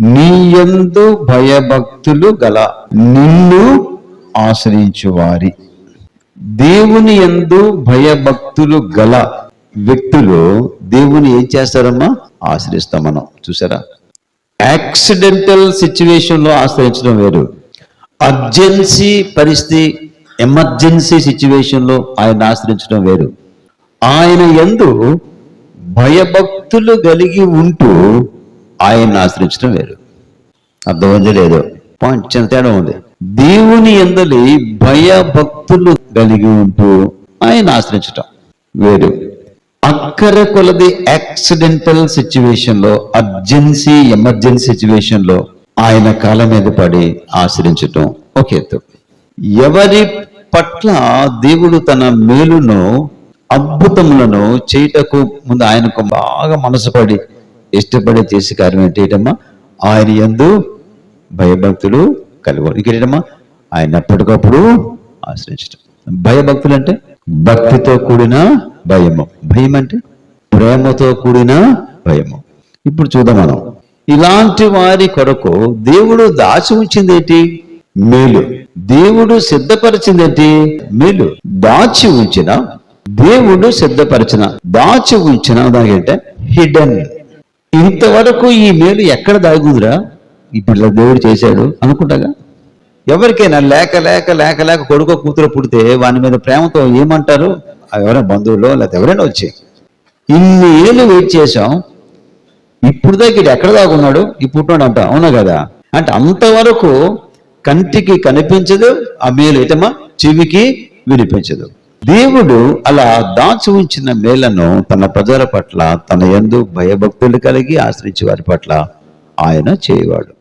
నీ యందు భయభక్తులు గల నిన్ను ఆశ్రయించువారి. దేవుని ఎందు భయభక్తులు గల వ్యక్తులు దేవుని ఏం చేస్తారమ్మా? ఆశ్రయిస్తాం మనం. చూసారా? యాక్సిడెంటల్ సిచ్యువేషన్లో ఆశ్రయించడం వేరు. అర్జెన్సీ పరిస్థితి ఎమర్జెన్సీ సిచ్యువేషన్లో ఆయన ఆశ్రయించడం వేరు. ఆయన ఎందు భయభక్తులు కలిగి ఉంటూ ఆయన ఆశ్రయించడం వేరు. అర్థమైంది లేదో? పాయింట్ చిన్న తేడా ఉంది. దేవుని ఎందలి భయభక్తులు కలిగి ఉంటూ ఆయన ఆశ్రయించటం వేరు. అక్కర కొలది యాక్సిడెంటల్ సిచ్యువేషన్లో అర్జెన్సీ ఎమర్జెన్సీ సిచ్యువేషన్లో ఆయన కాళ్ళ మీద పడి ఆశ్రయించటం ఒక ఎత్తు. ఎవరి పట్ల దేవుడు తన మేలును అద్భుతములను చేయుటకు ముందు ఆయనకు బాగా మనసుపడి ఇష్టపడి చేసే కార్యం ఏంటమ్మా ఆయన ఎందు భయభక్తులు కలిగి ఇంకేంటమ్మా ఆయన ఎప్పటికప్పుడు ఆశ్రయించడం భయభక్తులు అంటే భక్తితో కూడిన భయము. భయం అంటే ప్రేమతో కూడిన భయము. ఇప్పుడు చూద్దాం మనం. ఇలాంటి వారి కొరకు దేవుడు దాచి ఉంచింది ఏంటి? మేలు. దేవుడు సిద్ధపరిచింది ఏంటి? మేలు. దాచి ఉంచిన దేవుడు సిద్ధపరిచిన దాచి ఉంచిన దానికంటే హిడెన్ ఇంతవరకు ఈ మేలు ఎక్కడ దాగుందిరా? ఇప్పుడు దేవుడు చేశాడు అనుకుంటాగా? ఎవరికైనా లేక లేక లేక లేక కొడుకో కూతురు పుడితే వాని మీద ప్రేమతో ఏమంటారు? ఎవరైనా బంధువులో లేకపోతే ఎవరైనా వచ్చి ఇన్ని ఏళ్ళు వెయిట్ చేసాం ఇప్పుడు దాకా ఇది ఎక్కడ దాగున్నాడు? ఇప్పుడు ఈ పుట్టినాడు అంట అవునా కదా? అంటే అంతవరకు కంటికి కనిపించదు ఆ మేలు ఏటమ్మా? చెవికి వినిపించదు. దేవుడు అలా దాచి ఉంచిన మేలను తన ప్రజల పట్ల తన ఎందు భయభక్తులు కలిగి ఆశ్రయించే వారి పట్ల ఆయన చేయవాడు.